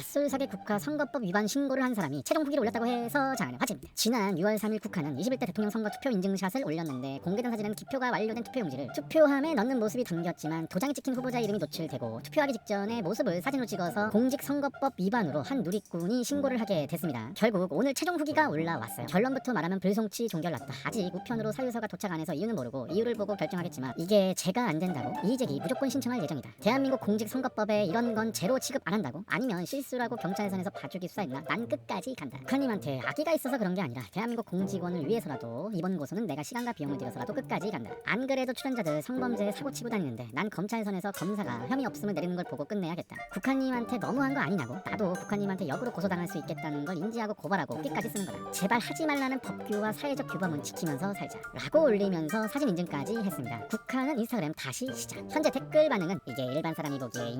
맞솔사계 국가 선거법 위반 신고를 한 사람이 최종 후기를 올렸다고 해서 장안의 화제입니다. 지난 6월 3일 국가는 21대 대통령 선거 투표 인증샷을 올렸는데 공개된 사진은 기표가 완료된 투표용지를 투표함에 넣는 모습이 담겼지만 도장이 찍힌 후보자 이름이 노출되고 투표하기 직전에 모습을 사진으로 찍어서 공직선거법 위반으로 한 누리꾼이 신고를 하게 됐습니다. 결국 오늘 최종 후기가 올라왔어요. 결론부터 말하면 불송치 종결났다. 아직 우편으로 사유서가 도착 안 해서 이유는 모르고 이유를 보고 결정하겠지만 이게 제가 안 된다고 이의제기 무조건 신청할 예정이다. 대한민국 공직선거법에 이런 건 제로 취급 안 한다고? 아니면 실수 라고 경찰선에서 봐주기 수사했나? 난 끝까지 간다. 북한님한테 악의가 있어서 그런 게 아니라 대한민국 공직원을 위해서라도 이번 고소는 내가 시간과 비용을 들여서라도 끝까지 간다. 안 그래도 출연자들 성범죄 사고 치고 다니는데 난 검찰선에서 검사가 혐의 없음을 내리는 걸 보고 끝내야겠다. 북한님한테 너무한 거 아니냐고? 나도 북한님한테 역으로 고소당할 수 있겠다는 걸 인지하고 고발하고 끝까지 쓰는 거다. 제발 하지 말라는 법규와 사회적 규범은 지키면서 살자. 라고 올리면서 사진 인증까지 했습니다. 북한은 인스타그램 다시 시작. 현재 댓글 반응은 이게 일반 사람이 보기에